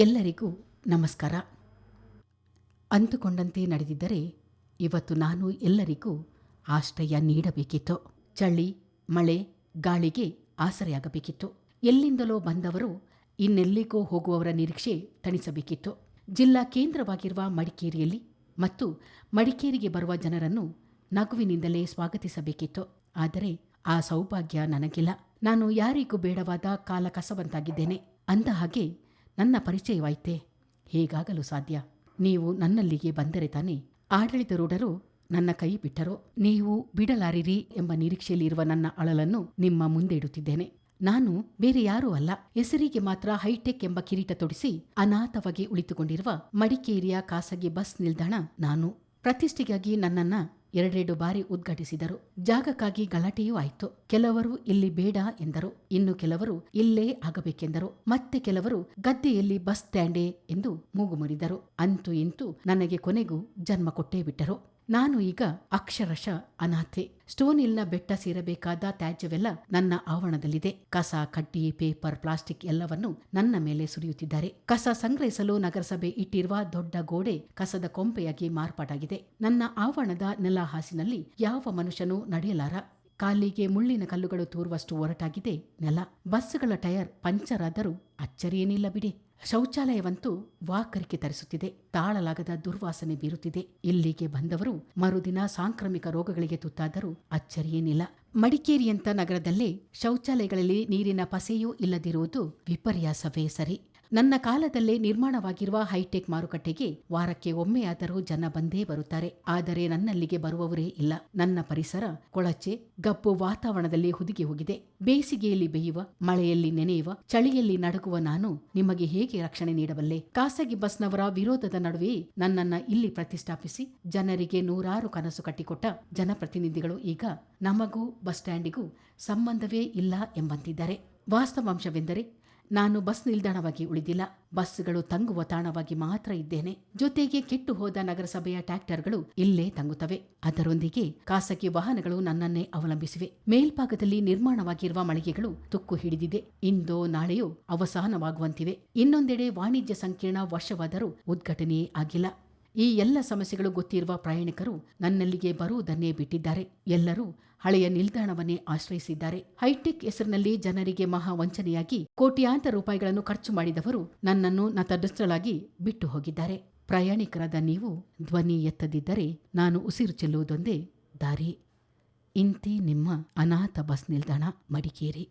ಎಲ್ಲರಿಗೂ ನಮಸ್ಕಾರ. ಅಂದುಕೊಂಡಂತೆ ನಡೆದಿದ್ದರೆ ಇವತ್ತು ನಾನು ಎಲ್ಲರಿಗೂ ಆಶ್ರಯ ನೀಡಬೇಕಿತ್ತು. ಚಳಿ, ಮಳೆ, ಗಾಳಿಗೆ ಆಸರೆಯಾಗಬೇಕಿತ್ತು. ಎಲ್ಲಿಂದಲೋ ಬಂದವರು ಇನ್ನೆಲ್ಲಿಗೋ ಹೋಗುವವರ ನಿರೀಕ್ಷೆ ತಣಿಸಬೇಕಿತ್ತು. ಜಿಲ್ಲಾ ಕೇಂದ್ರವಾಗಿರುವ ಮಡಿಕೇರಿಯಲ್ಲಿ ಮತ್ತು ಮಡಿಕೇರಿಗೆ ಬರುವ ಜನರನ್ನು ನಗುವಿನಿಂದಲೇ ಸ್ವಾಗತಿಸಬೇಕಿತ್ತು. ಆದರೆ ಆ ಸೌಭಾಗ್ಯ ನನಗಿಲ್ಲ. ನಾನು ಯಾರಿಗೂ ಬೇಡವಾದ ಕಾಲಕಸವಂತಾಗಿದ್ದೇನೆ ಅಂದ ಹಾಗೆ ನನ್ನ ಪರಿಚಯವಾಯ್ತೆ? ಹೇಗಾಗಲು ಸಾಧ್ಯ? ನೀವು ನನ್ನಲ್ಲಿಗೆ ಬಂದರೆ ತಾನೆ? ಆಡಳಿತರೂಢರು ನನ್ನ ಕೈ ಬಿಟ್ಟರೋ? ನೀವು ಬಿಡಲಾರಿರಿ ಎಂಬ ನಿರೀಕ್ಷೆಯಲ್ಲಿರುವ ನನ್ನ ಅಳಲನ್ನು ನಿಮ್ಮ ಮುಂದೆ ಇಡುತ್ತಿದ್ದೇನೆ ನಾನು ಬೇರೆ ಯಾರೂ ಅಲ್ಲ. ಹೆಸರಿಗೆ ಮಾತ್ರ ಹೈಟೆಕ್ ಎಂಬ ಕಿರೀಟ ತೊಡಿಸಿ ಅನಾಥವಾಗಿ ಉಳಿತುಕೊಂಡಿರುವ ಮಡಿಕೇರಿಯ ಖಾಸಗಿ ಬಸ್ ನಿಲ್ದಾಣ ನಾನು. ಪ್ರತಿಷ್ಠೆಗಾಗಿ ನನ್ನನ್ನ ಎರಡೆರಡು ಬಾರಿ ಉದ್ಘಾಟಿಸಿದರು. ಜಾಗಕ್ಕಾಗಿ ಗಲಾಟೆಯೂ ಆಯಿತು. ಕೆಲವರು ಇಲ್ಲಿ ಬೇಡ ಎಂದರು. ಇನ್ನು ಕೆಲವರು ಇಲ್ಲೇ ಆಗಬೇಕೆಂದರು. ಮತ್ತೆ ಕೆಲವರು ಗದ್ದೆಯಲ್ಲಿ ಬಸ್ ಸ್ಟ್ಯಾಂಡೇ ಎಂದು ಮೂಗು ಮುರಿದರು. ಅಂತೂ ಇಂತೂ ನನಗೆ ಕೊನೆಗೂ ಜನ್ಮ ಕೊಟ್ಟೇ ಬಿಟ್ಟರು. ನಾನು ಈಗ ಅಕ್ಷರಶ ಅನಾಥೆ. ಸ್ಟೋನಿಲ್ನ ಬೆಟ್ಟ ಸೇರಬೇಕಾದ ತ್ಯಾಜ್ಯವೆಲ್ಲ ನನ್ನ ಆವರಣದಲ್ಲಿದೆ. ಕಸ, ಕಡ್ಡಿ, ಪೇಪರ್, ಪ್ಲಾಸ್ಟಿಕ್ ಎಲ್ಲವನ್ನು ನನ್ನ ಮೇಲೆ ಸುರಿಯುತ್ತಿದ್ದಾರೆ. ಕಸ ಸಂಗ್ರಹಿಸಲು ನಗರಸಭೆ ಇಟ್ಟಿರುವ ದೊಡ್ಡ ಗೋಡೆ ಕಸದ ಕೊಂಪೆಯಾಗಿ ಮಾರ್ಪಾಟಾಗಿದೆ ನನ್ನ ಆವರಣದ ನೆಲಹಾಸಿನಲ್ಲಿ ಯಾವ ಮನುಷ್ಯನೂ ನಡೆಯಲಾರ. ಕಾಲಿಗೆ ಮುಳ್ಳಿನ ಕಲ್ಲುಗಳು ತೂರುವಷ್ಟು ಒರಟಾಗಿದೆ ನೆಲ. ಬಸ್ಸುಗಳ ಟಯರ್ ಪಂಚರ್ ಆದರೂ ಅಚ್ಚರಿಯೇನಿಲ್ಲ ಬಿಡಿ. ಶೌಚಾಲಯವಂತೂ ವಾಕರಿಕೆ ತರಿಸುತ್ತಿದೆ. ತಾಳಲಾಗದ ದುರ್ವಾಸನೆ ಬೀರುತ್ತಿದೆ. ಇಲ್ಲಿಗೆ ಬಂದವರು ಮರುದಿನ ಸಾಂಕ್ರಾಮಿಕ ರೋಗಗಳಿಗೆ ತುತ್ತಾದರೂ ಅಚ್ಚರಿಯೇನಿಲ್ಲ. ಮಡಿಕೇರಿಯಂತ ನಗರದಲ್ಲೇ ಶೌಚಾಲಯಗಳಲ್ಲಿ ನೀರಿನ ಪಸೆಯೂ ಇಲ್ಲದಿರುವುದು ವಿಪರ್ಯಾಸವೇ ಸರಿ. ನನ್ನ ಕಾಲದಲ್ಲೇ ನಿರ್ಮಾಣವಾಗಿರುವ ಹೈಟೆಕ್ ಮಾರುಕಟ್ಟೆಗೆ ವಾರಕ್ಕೆ ಒಮ್ಮೆಯಾದರೂ ಜನ ಬಂದೇ ಬರುತ್ತಾರೆ. ಆದರೆ ನನ್ನಲ್ಲಿಗೆ ಬರುವವರೇ ಇಲ್ಲ. ನನ್ನ ಪರಿಸರ ಕೊಳಚೆ ಗಪ್ಪು ವಾತಾವರಣದಲ್ಲಿ ಹುದುಗಿ ಹೋಗಿದೆ. ಬೇಸಿಗೆಯಲ್ಲಿ ಬೇಯುವ, ಮಳೆಯಲ್ಲಿ ನೆನೆಯುವ, ಚಳಿಯಲ್ಲಿ ನಡುಗುವ ನಾನು ನಿಮಗೆ ಹೇಗೆ ರಕ್ಷಣೆ ನೀಡಬಲ್ಲೆ? ಖಾಸಗಿ ಬಸ್ನವರ ವಿರೋಧದ ನಡುವೆ ನನ್ನನ್ನ ಇಲ್ಲಿ ಪ್ರತಿಷ್ಠಾಪಿಸಿ ಜನರಿಗೆ ನೂರಾರು ಕನಸು ಕಟ್ಟಿಕೊಟ್ಟ ಜನಪ್ರತಿನಿಧಿಗಳು ಈಗ ನಮಗೂ ಬಸ್ ಸ್ಟ್ಯಾಂಡಿಗೂ ಸಂಬಂಧವೇ ಇಲ್ಲ ಎಂಬಂತಿದ್ದಾರೆ. ವಾಸ್ತವಾಂಶವೆಂದರೆ ನಾನು ಬಸ್ ನಿಲ್ದಾಣವಾಗಿ ಉಳಿದಿಲ್ಲ. ಬಸ್ಗಳು ತಂಗುವ ತಾಣವಾಗಿ ಮಾತ್ರ ಇದ್ದೇನೆ. ಜೊತೆಗೆ ಕೆಟ್ಟು ಹೋದ ನಗರಸಭೆಯ ಟ್ರ್ಯಾಕ್ಟರ್ಗಳು ಇಲ್ಲೇ ತಂಗುತ್ತವೆ. ಅದರೊಂದಿಗೆ ಖಾಸಗಿ ವಾಹನಗಳು ನನ್ನನ್ನೇ ಅವಲಂಬಿಸಿವೆ. ಮೇಲ್ಭಾಗದಲ್ಲಿ ನಿರ್ಮಾಣವಾಗಿರುವ ಮಳಿಗೆಗಳು ತುಕ್ಕು ಹಿಡಿದಿದೆ. ಇಂದೋ ನಾಳೆಯೋ ಅವಸಾನವಾಗುವಂತಿವೆ. ಇನ್ನೊಂದೆಡೆ ವಾಣಿಜ್ಯ ಸಂಕೀರ್ಣ ವರ್ಷವಾದರೂ ಉದ್ಘಾಟನೆಯೇ ಆಗಿಲ್ಲ. ಈ ಎಲ್ಲ ಸಮಸ್ಯೆಗಳು ಗೊತ್ತಿರುವ ಪ್ರಯಾಣಿಕರು ನನ್ನಲ್ಲಿಗೆ ಬರುವುದನ್ನೇ ಬಿಟ್ಟಿದ್ದಾರೆ. ಎಲ್ಲರೂ ಹಳೆಯ ನಿಲ್ದಾಣವನ್ನೇ ಆಶ್ರಯಿಸಿದ್ದಾರೆ. ಹೈಟೆಕ್ ಹೆಸರಿನಲ್ಲಿ ಜನರಿಗೆ ಮಹಾ ವಂಚನೆಯಾಗಿ ಕೋಟ್ಯಾಂತರ ರೂಪಾಯಿಗಳನ್ನು ಖರ್ಚು ಮಾಡಿದವರು ನನ್ನನ್ನು ನತದೃಷ್ಟಳಾಗಿ ಬಿಟ್ಟು ಹೋಗಿದ್ದಾರೆ. ಪ್ರಯಾಣಿಕರಾದ ನೀವು ಧ್ವನಿ ಎತ್ತದಿದ್ದರೆ ನಾನು ಉಸಿರು ಚೆಲ್ಲುವುದೊಂದೇ ದಾರಿ. ಇಂತಿ ನಿಮ್ಮ ಅನಾಥ ಬಸ್ ನಿಲ್ದಾಣ ಮಡಿಕೇರಿ.